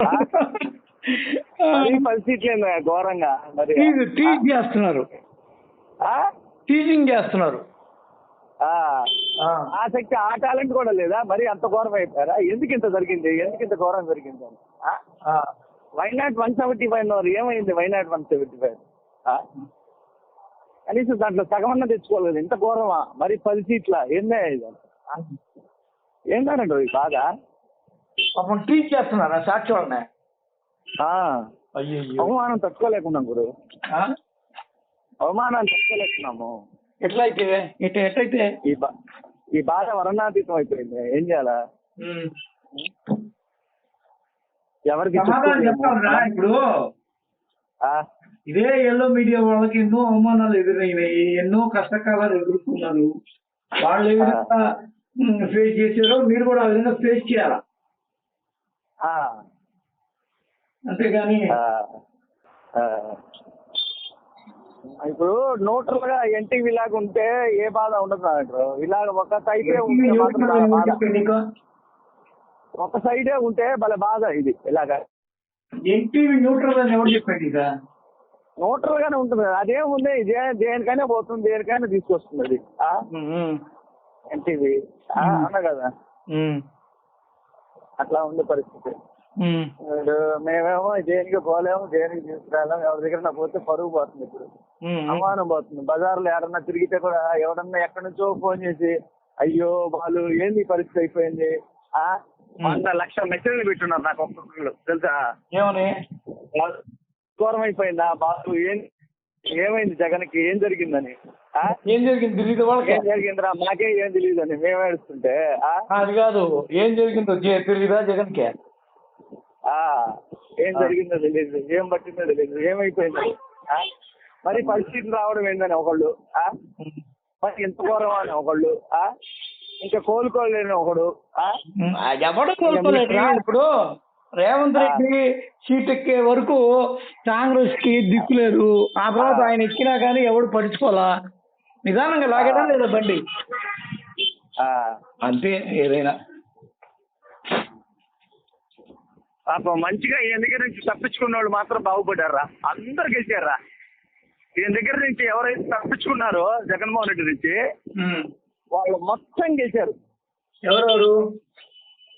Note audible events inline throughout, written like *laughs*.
*laughs* పరిస్థితి ఘోరంగా మరి. టీచ్ చేస్తున్నారు. ఆ? టీచింగ్ చేస్తున్నారు. ఆసక్తి ఆ. టాలెంట్ కూడా లేదా? మరి అంత ఘోరం అయిపోయారా? ఎందుకు ఇంత జరిగింది? ఎందుకు ఇంత ఘోరం జరిగింది? ఆ. వైనాట్ వన్ సెవెంటీ ఫైవ్ అన్నారు ఏమైంది? వైనాట్ వన్ సెవెంటీ ఫైవ్ కనీసం దాంట్లో సగమన్నా తెచ్చుకోలేదు ఇంత ఘోరమా? మరి పది సీట్ల? ఏందే ఇది? ఏందనండి బాధ పాపం టీచ్ చేస్తున్నారా సాక్షి వాళ్ళని. అయ్యో అవమానం తట్టుకోలేకున్నాం గురు. అవమానాన్ని తట్టుకోలేకున్నాము. ఎట్లయితే? ఇట ఎట్లయితే ఈ బా ఈ బాధ వర్ణాతీతం అయిపోయింది. ఏం చేయాలా. ఎవరికి ఇప్పుడు. ఆ, ఇదే ఎల్లో మీడియా వాళ్ళకి ఎన్నో అవమానాలు ఎదురైనాయి. ఎన్నో కష్టకాలాలు ఎదుర్కొన్నారు. వాళ్ళు ఏ విధంగా ఫేస్ చేశారో మీరు కూడా ఆ విధంగా ఫేస్ చేయాలా? అంతేగాని. ఇప్పుడు న్యూట్రల్గా ఎన్టీవీ లాగా ఉంటే ఏ బాధ ఉండదు అంటారు ఇలాగ ఒక సైడే ఉంటే నీకు ఒక సైడే ఉంటే భలే బాధ ఇది ఇలాగా. ఎన్టీవీ న్యూట్రల్ అని ఎవరు చెప్పాడు ఇక న్యూట్రల్ గానే ఉంటుంది అదేముంది? ఇదే దేనికైనా పోతుంది దేనికైనా తీసుకొస్తుంది అది. ఎన్టీవీ. అన్నా కదా. అట్లా ఉంది పరిస్థితి. మేమేమో దేనికి పోలేము దేనికి తీసుకురాలేము. ఎవరి దగ్గర పోతే పరుగు పోతుంది ఇప్పుడు. అవమానం పోతుంది. బజార్లో ఎవరన్నా తిరిగితే కూడా ఎవరన్నా ఎక్కడి నుంచో ఫోన్ చేసి అయ్యో వాళ్ళు ఏంది పరిస్థితి అయిపోయింది? ఆ? వంద లక్షల మెసేజ్లు పెట్టున్నారు నాకు ఒక్కొక్కరు తెలుసా? ఏమని? ఘోరం అయిపోయిందా బాబు ఏం ఏమైంది జగన్కి ఏం జరిగిందని ఆ? ఏం జరిగింది తెలియదు వాళ్ళకి ఏం జరిగిందిరా మాకే ఏం తెలియదని మేము ఏడుస్తుంటే? అది కాదు ఏం జరిగిందో తెలీదా జగన్కి ఆ, ఏం జరిగిందో తెలియదు ఏం పట్టిందో తెలియదు ఏమైపోయిందో? మరి పరిస్థితి రావడం ఏందని ఒకళ్ళు ఆ? మరి ఎంత ఘోరం అని ఒకళ్ళు ఆ? ఇంకా కోలుకోలేని ఒకడు ఆ? ఎవడు కోరుకోలేదురా ఇప్పుడు రేవంత్ రెడ్డి సీట్ ఎక్కే వరకు కాంగ్రెస్కి దిక్కు లేదు. ఆ తర్వాత ఆయన ఎక్కినా కానీ ఎవడు పడుచుకోవాలా నిదానంగా లాగడా లేదా బండి. అంతే ఏదైనా. పాపం మంచిగా ఈయన దగ్గర నుంచి తప్పించుకున్న వాళ్ళు మాత్రం బాగుపడ్డారా అందరు గెలిచారా ఈయన దగ్గర నుంచి ఎవరైతే తప్పించుకున్నారో జగన్మోహన్ రెడ్డి నుంచి వాళ్ళు మొత్తం గెలిచారు. ఎవరెవరు?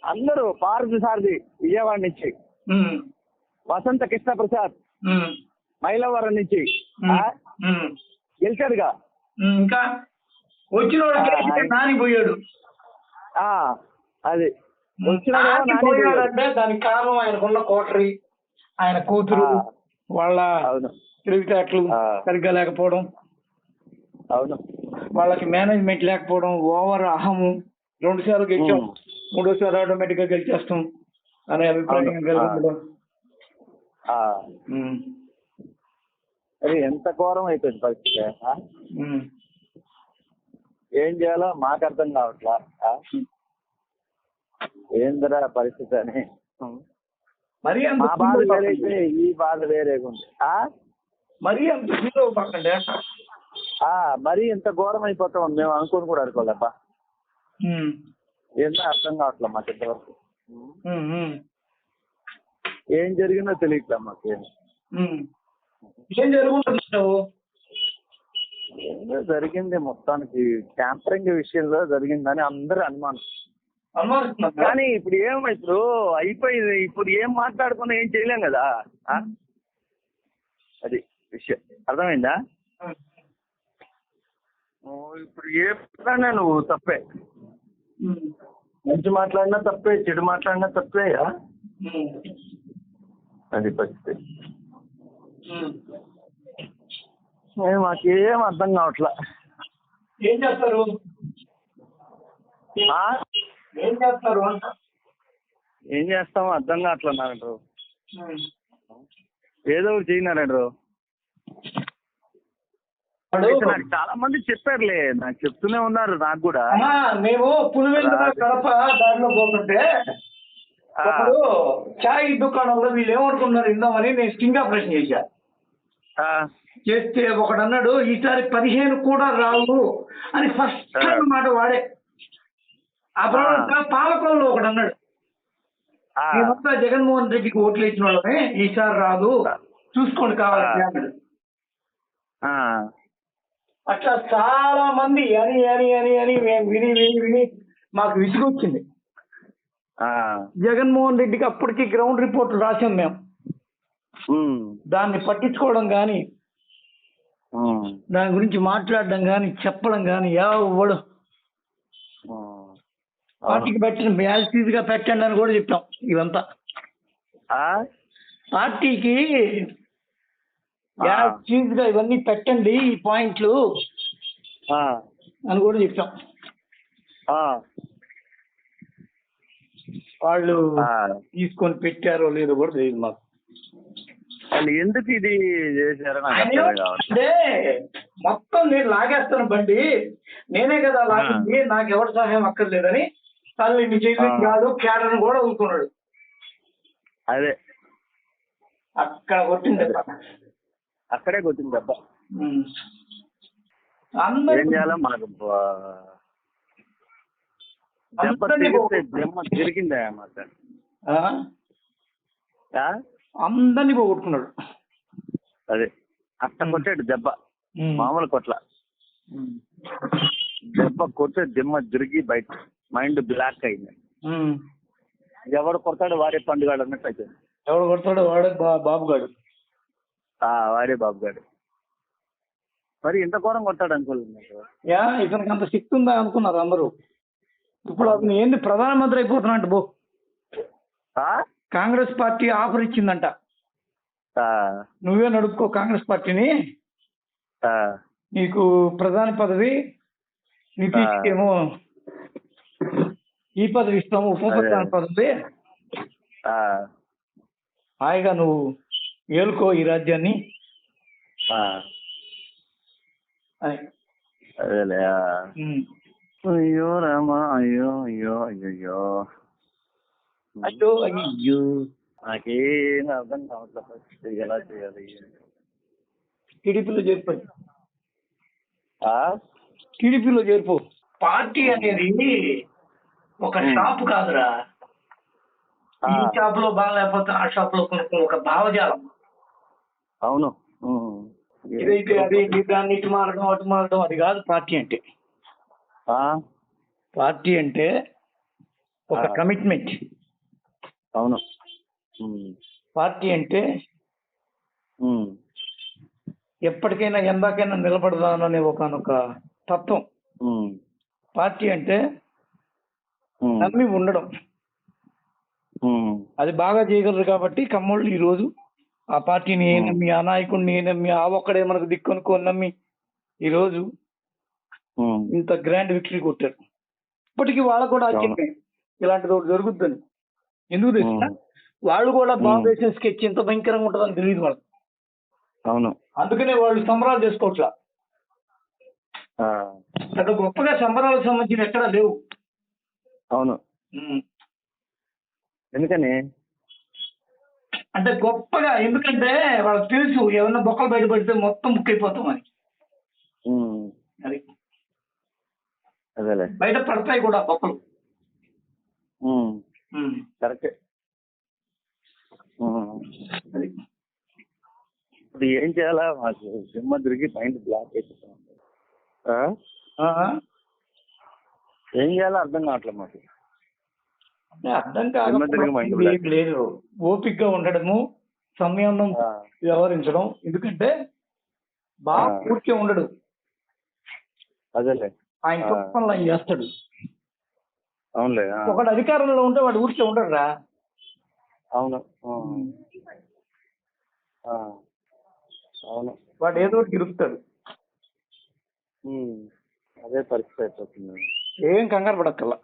అందరూ పార్వతి సారథి విజయవాడ నుంచి. వసంత కృష్ణ ప్రసాద్. మైలవరం నుంచి. ఉమ్, ఇంకా వచ్చిన వాడికి నాని పోయాడు ఆ అది. వచ్చినాడు నాని నాని పోయాడు. పోయాడంటే దానికి కారణం ఆయనకున్న కోటరీ ఆయన కూతురు. వాళ్ళ అవును. తెలివితేటలు. సరిగ్గా లేకపోవడం. అవును. వాళ్ళకి మేనేజ్మెంట్ లేకపోవడం ఓవర్ అహము. రెండు సార్లు గెలిచాం. మూడోసారి ఆటోమేటిక్గా గెలిచేస్తాం అనే అభిప్రాయం ఆ. అది ఎంత ఘోరం అయిపోయింది పరిస్థితి? ఏం చేయాలో మాకు అర్థం కావట్లా? ఏందిరా పరిస్థితి అని మరీ మా బాధ వేరైతే. ఈ బాధ వేరేగా ఉంది ఆ? మరీ అంత ఫీల్ అవ్వకండి ఆ, మరీ ఇంత ఘోరం అయిపోతాం మేము అనుకోని కూడా అనుకోలేబ్బా ఏందో అర్థం కావట్లే మాకు ఇంతవరకు. ఏం జరిగిందో తెలియట్లే మాకు. ఏం. జరిగింది మొత్తానికి. ట్యాంపరింగ్ విషయంలో జరిగిందని అందరూ అనుమానం. కానీ ఇప్పుడు ఏం ఇప్పుడు అయిపోయింది. ఇప్పుడు ఏం మాట్లాడుకున్నా ఏం చేయలేం కదా? అది విషయం. అర్థమైందా? ఇప్పుడు ఏ నువ్వు తప్పే. మంచి మాట్లాడినా తప్పే చెడు మాట్లాడినా తప్పే ఆ? అది పరిస్థితి మాకేం అర్థం కావట్లా. ఏం చేస్తారు? ఏం చేస్తారు? ఏం చేస్తామో అర్థం కావట్లా నారంటారు ఏదో ఒకటి నాకు చాలా మంది చెప్పారులే నాకు చెప్తూనే ఉన్నారు నాకు కూడా. మేము పులివెందుల కడప దారిలో పోతుంటే ఒకడు చాయ్ దుకాణంలో వీళ్ళు ఏమనుకున్నారు ఇందామని నేను స్టింగ్ ఆపరేషన్ చేశా. ఆ, చేస్తే ఒకడు అన్నాడు ఈసారి పదిహేను కూడా రావు అని ఫస్ట్. మాట వాడే. ఆ తర్వాత పాలకొల్లో ఒకడు అన్నాడు మేమంతా జగన్మోహన్ రెడ్డికి ఓట్లు వేసిన వాళ్ళమే ఈసారి రాదు. చూసుకోండి. అన్నాడు. అట్లా చాలా మంది అని అని అని అని మేము విని విని విని మాకు విసుగొచ్చింది. జగన్మోహన్ రెడ్డికి అప్పటికి గ్రౌండ్ రిపోర్ట్లు రాసాం మేము. దాన్ని పట్టించుకోవడం కానీ దాని గురించి మాట్లాడడం కానీ చెప్పడం కానీ ఎవడు. పార్టీకి పెట్టండి యాజిటీజ్గా పెట్టండి అని కూడా చెప్పాం ఇవంతా. ఆ? పార్టీకి యాజిటీజ్గా ఇవన్నీ పెట్టండి ఈ పాయింట్లు ఆ, అని కూడా చెప్పాం. ఆ, వాళ్ళు. తీసుకొని పెట్టారో లేదో కూడా తెలియదు మాకు. వాళ్ళు ఎందుకు ఇది చేశారో అంటే మొత్తం నేను లాగేస్తాను బండి. నేనే కదా లాగింది నాకు ఎవరి సహాయం అక్కర్లేదని తల్లి నీ చెల్లి. కాదు కేడని కూడా ఊరుకున్నాడు. అదే. అక్కడ కొట్టింది. అక్కడే కొట్టింది దెబ్బ. ఏం చేయాలో మనకు దెబ్బ అందరినీ తిరిగితే దెబ్బ తిరిగిందే మాట? అందరినీ పోగొట్టుకున్నాడు అదే అట్ట కొట్టాడు దెబ్బ. మామూలు కొట్ల. దెబ్బ కొట్టే దిమ్మ తిరిగి బయట మైండ్ బ్లాక్ అయింది. ఎవడు కొడతాడు వాడే పండుగాడు అన్నట్టు అయిపోయింది ఎవడు కొడతాడో వాడే బాబుగాడు వాడే బాబు గారు మరి ఇంత ఘోరం కొట్టాడు అనుకోలేదు యా ఇతనికి అంత శక్తి ఉందా అనుకున్నారు అందరూ. ఇప్పుడు అతను ఏంది ప్రధానమంత్రి అయిపోతున్నాడు బో. కాంగ్రెస్ పార్టీ ఆఫర్ ఇచ్చిందంట. నువ్వే నడుపుకో కాంగ్రెస్ పార్టీని. నీకు ప్రధాని పదవి నితీష్ ఏమో ఈ పదవి ఇస్తాము ఉప ప్రధాని పదవి. హాయిగా నువ్వు ఏలుకో ఈ రాజ్యాన్ని? అదేలే. అయ్యో రామా అయ్యో అయ్యో అయ్యో అయ్యో. అయ్యో నాకేం అర్థం కావట్లేదు. ఎలా చేయాలి? టీడీపీలో చేరిపోయి ఆ? టీడీపీలో చేరిపో. పార్టీ అనేది ఒక. షాప్ కాదురా. ఆ. ఈ షాప్లో బాగాలేకపోతే ఆ షాప్లో కొనుక్కో ఒక భావజాలం. అవును. ఇదైతే అది దాన్ని ఇటు మారడం అటు మారడం అది కాదు పార్టీ అంటే ఆ? పార్టీ అంటే ఒక. కమిట్మెంట్ అవును. పార్టీ అంటే. ఎప్పటికైనా ఎందాకైనా నిలబడదాననే ఒకనొక తత్వం. పార్టీ అంటే. నమ్మి ఉండడం. అది బాగా చేయగలరు కాబట్టి కమ్మోళ్ళు ఈ రోజు ఆ పార్టీని ఏ నమ్మి ఆ నాయకుడిని ఏ నమ్మి ఆ ఒక్కడే మనకు దిక్కనుకోని నమ్మి ఈ రోజు ఉమ్. ఇంత గ్రాండ్ విక్టరీ కొట్టారు ఇప్పటికీ వాళ్ళకు కూడా. ఆశ్చర్యం ఇలాంటిది ఒకటి జరుగుద్దని ఎందుకు తెలుసా ఉమ్. వాళ్ళు కూడా ఉమ్. బాబు వేసిన స్కెచ్ ఎంత భయంకరంగా ఉంటుందని తెలియదు వాళ్ళకి అవును అందుకనే వాళ్ళు సంబరాలు చేసుకోవట్లా ఆ. పెద్ద గొప్పగా సంబరాలకు సంబంధించిన ఎక్కడా లేవు అవును. ఎందుకని అంటే గొప్పగా ఎందుకంటే వాళ్ళకి తెలుసు ఏమన్నా బొక్కలు బయటపడితే మొత్తం ముక్కైపోతాం అని. అది. బయట పడతాయి కూడా బొక్కలు. కరెక్టే. అది. ఇప్పుడు ఏం చేయాలా? మాకు సినిమా తిరిగి మైండ్ బ్లాక్ అయిపోతుంది? ఏం చేయాలో అర్థం కావట్లేదు మాకు. అర్థం. ఏం లేదు ఓపికగా ఉండడము సంయమనం ఆ. వ్యవహరించడం ఎందుకంటే బాగా. ఊరికే ఉండడు అదేలే ఆయన పనులు ఆయన చేస్తాడు అవునులే ఆ. ఒకడు అధికారంలో ఉంటే వాడు ఊరికే ఉండడు రా అవును. అవును వాడు ఏదో ఒకటి ఉమ్. అదే పరిస్థితి అయిపోతుంది ఏం కంగారు పడక్కల్లా.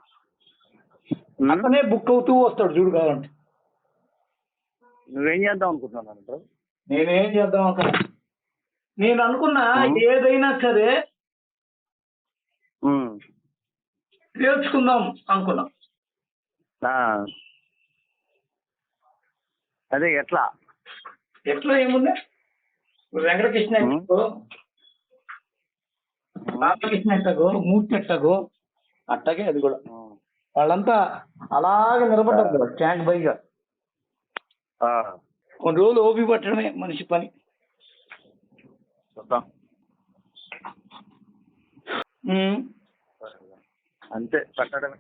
అతనే బుక్ అవుతూ వస్తాడు చూడు కావాలంటే. నువ్వేం చేద్దాం అనుకుంటున్నాను నేనేం చేద్దాం అక్కడ? నేను అనుకున్నా ఉం. ఏదైనా సరే ఉమ్. తేల్చుకుందాం అనుకున్నా. అదే ఎట్లా? ఎట్లా ఏముంది? వెంకటకృష్ణ రామకృష్ణ ఎట్టగో మూర్తి ఎట్టగో అట్టగే అది కూడా. వాళ్ళంతా అలాగే నిలబడ్డారు పైగా ఆ, కొన్ని రోజులు ఓపి పట్టడమే మనిషి పని. అంతే కట్టడమే.